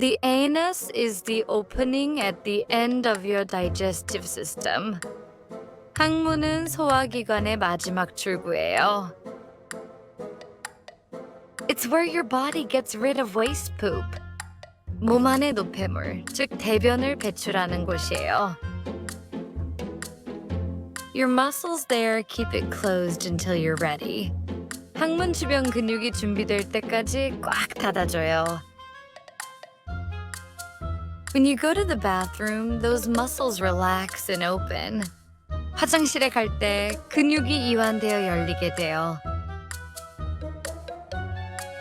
The anus is the opening at the end of your digestive system. 항문은 소화기관의 마지막 출구예요. It's where your body gets rid of waste poop. 몸 안의 노폐물, 즉 대변을 배출하는 곳이에요. Your muscles there keep it closed until you're ready. 항문 주변 근육이 준비될 때까지 꽉 닫아줘요. When you go to the bathroom, those muscles relax and open. 화장실에 갈 때 근육이 이완되어 열리게 돼요.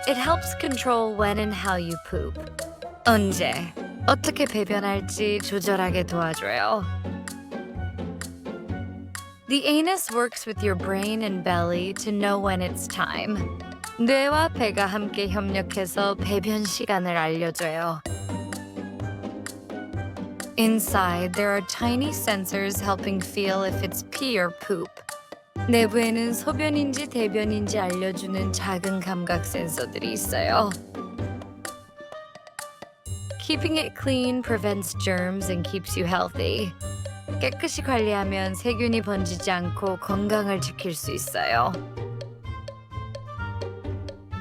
It helps control when and how you poop. 언제, 어떻게 배변할지 조절하게 도와줘요. The anus works with your brain and belly to know when it's time. 뇌와 배가 함께 협력해서 배변 시간을 알려줘요. Inside, there are tiny sensors helping feel if it's pee or poop. 내부에는 소변인지 대변인지 알려주는 작은 감각 센서들이 있어요. Keeping it clean prevents germs and keeps you healthy. 깨끗이 관리하면 세균이 번지지 않고 건강을 지킬 수 있어요.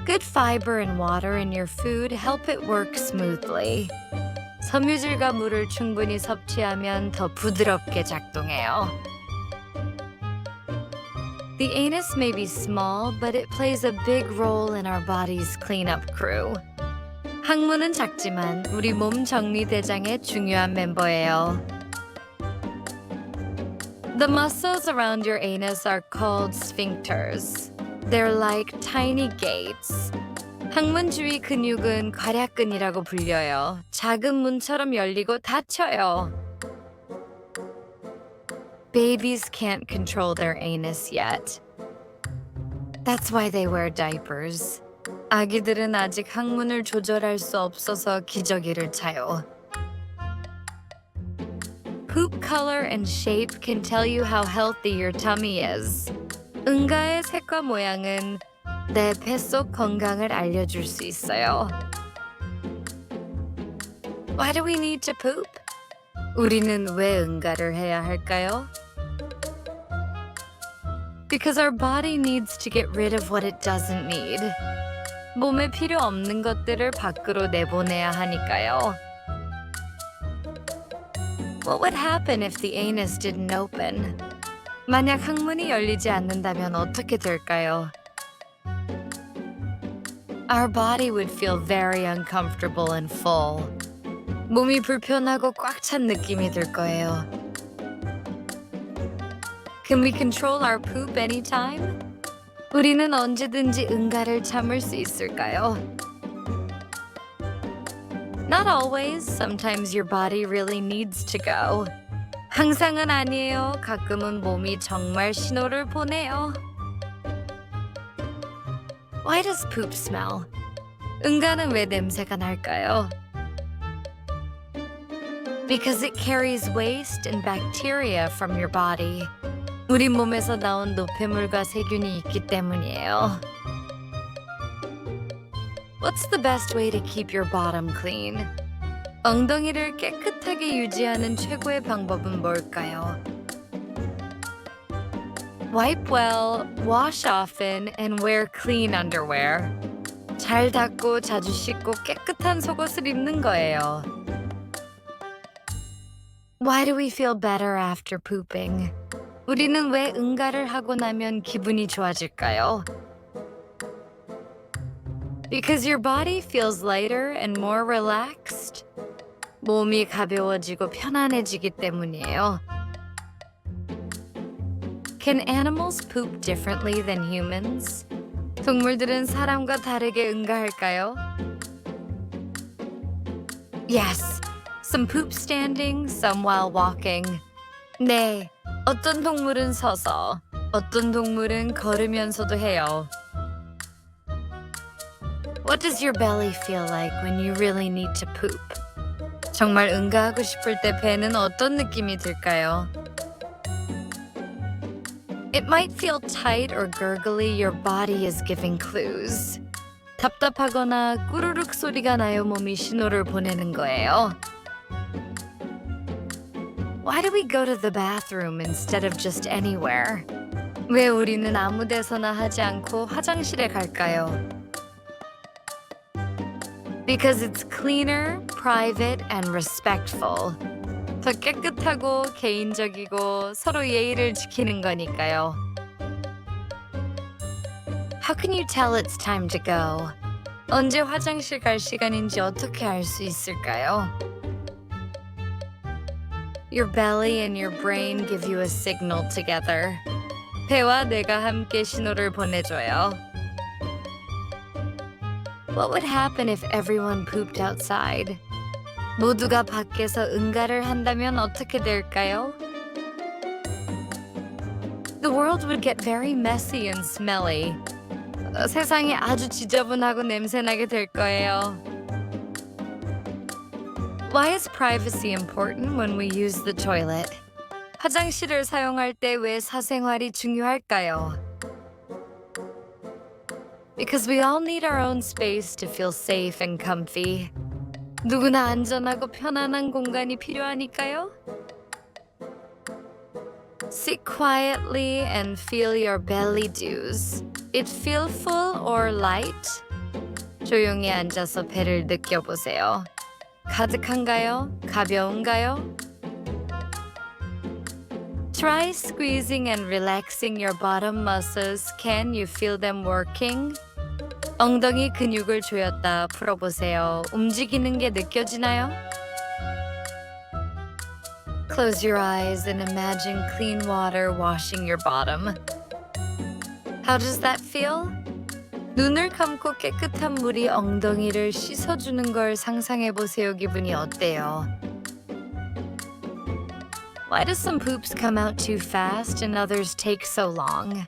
Good fiber and water in your food help it work smoothly. 섬유질과 물을 충분히 섭취하면 더 부드럽게 작동해요. The anus may be small, but it plays a big role in our body's cleanup crew. 항문은 작지만 우리 몸 정리 대장의 중요한 멤버예요. The muscles around your anus are called sphincters. They're like tiny gates. 항문 주위 근육은 괄약근이라고 불려요. 작은 문처럼 열리고 닫혀요. Babies can't control their anus yet. That's why they wear diapers. 아기들은 아직 항문을 조절할 수 없어서 기저귀를 차요. Poop color and shape can tell you how healthy your tummy is. 응가의 색과 모양은 내 뱃 속 건강을 알려줄 수 있어요. Why do we need to poop? 우리는 왜 응가를 해야 할까요? Because our body needs to get rid of what it doesn't need. 몸에 필요 없는 것들을 밖으로 내보내야 하니까요. What would happen if the anus didn't open? 만약 항문이 열리지 않는다면 어떻게 될까요? Our body would feel very uncomfortable and full. 몸이 불편하고 꽉 찬 느낌이 들 거예요. Can we control our poop anytime? 우리는 언제든지 응가를 참을 수 있을까요? Not always. Sometimes your body really needs to go. 항상은 아니에요. 가끔은 몸이 정말 신호를 보내요. Why does poop smell? 응가는 왜 냄새가 날까요? Because it carries waste and bacteria from your body. 우리 몸에서 나온 노폐물과 세균이 있기 때문이에요. What's the best way to keep your bottom clean? 엉덩이를 깨끗하게 유지하는 최고의 방법은 뭘까요? Wipe well, wash often, and wear clean underwear. 잘 닦고 자주 씻고 깨끗한 속옷을 입는 거예요. Why do we feel better after pooping? 우리는 왜 응가를 하고 나면 기분이 좋아질까요? Because your body feels lighter and more relaxed. 몸이 가벼워지고 편안해지기 때문이에요. Can animals poop differently than humans? 동물들은 사람과 다르게 응가할까요? Yes. Some poop standing, some while walking. 네. 어떤 동물은 서서, 어떤 동물은 걸으면서도 해요. What does your belly feel like when you really need to poop? 정말 응가하고 싶을 때 배는 어떤 느낌이 들까요? It might feel tight or gurgly. Your body is giving clues. 답답하거나 꾸르륵 소리가 나요 몸이 신호를 보내는 거예요. Why do we go to the bathroom instead of just anywhere? 왜 우리는 아무 데서나 하지 않고 화장실에 갈까요? Because it's cleaner, private, and respectful. 더 깨끗하고 개인적이고 서로 예의를 지키는 거니까요. How can you tell it's time to go? 언제 화장실 갈 시간인지 어떻게 알 수 있을까요? Your belly and your brain give you a signal together. 배와 뇌가 함께 신호를 보내줘요. What would happen if everyone pooped outside? 모두가 밖에서 응가를 한다면 어떻게 될까요? The world would get very messy and smelly. 어, 세상이 아주 지저분하고 냄새나게 될 거예요. Why is privacy important when we use the toilet? 화장실을 사용할 때 왜 사생활이 중요할까요? Because we all need our own space to feel safe and comfy. 누구나 안전하고 편안한 공간이 필요하니까요. Sit quietly and feel your belly dues. It feel full or light? 조용히 앉아서 배를 느껴보세요. 가득한가요? 가벼운가요? Try squeezing and relaxing your bottom muscles. Can you feel them working? 엉덩이 근육을 조였다 풀어보세요. 움직이는 게 느껴지나요? Close your eyes and imagine clean water washing your bottom. How does that feel? 눈을 감고 깨끗한 물이 엉덩이를 씻어주는 걸 상상해 보세요. 기분이 어때요? Why do some poops come out too fast and others take so long?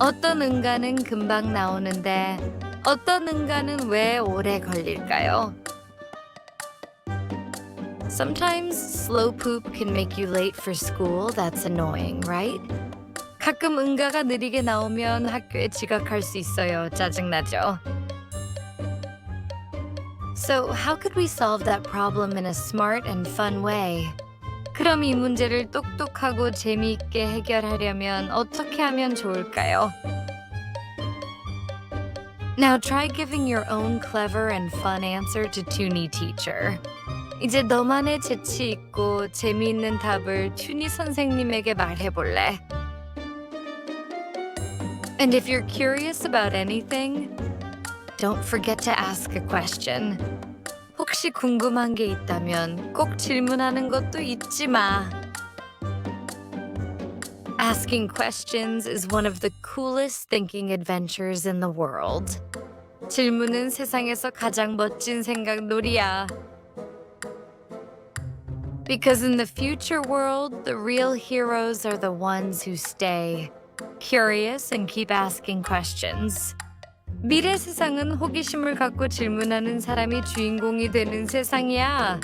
어떤 응가는 금방 나오는데 어떤 응가는 왜 오래 걸릴까요? Sometimes slow poop can make you late for school. That's annoying, right? 가끔 응가가 느리게 나오면 학교에 지각할 수 있어요. 짜증나죠? So, how could we solve that problem in a smart and fun way? 그럼 이 문제를 똑똑하고 재미있게 해결하려면 어떻게 하면 좋을까요? Now try giving your own clever and fun answer to Toonie teacher. 이제 너만의 재치 있고 재미있는 답을 튜니 선생님에게 말해볼래? And if you're curious about anything, don't forget to ask a question. 혹시 궁금한 게 있다면 꼭 질문하는 것도 잊지 마. Asking questions is one of the coolest thinking adventures in the world. 질문은 세상에서 가장 멋진 생각 놀이야. Because in the future world, the real heroes are the ones who stay curious and keep asking questions. 미래 세상은 호기심을 갖고 질문하는 사람이 주인공이 되는 세상이야.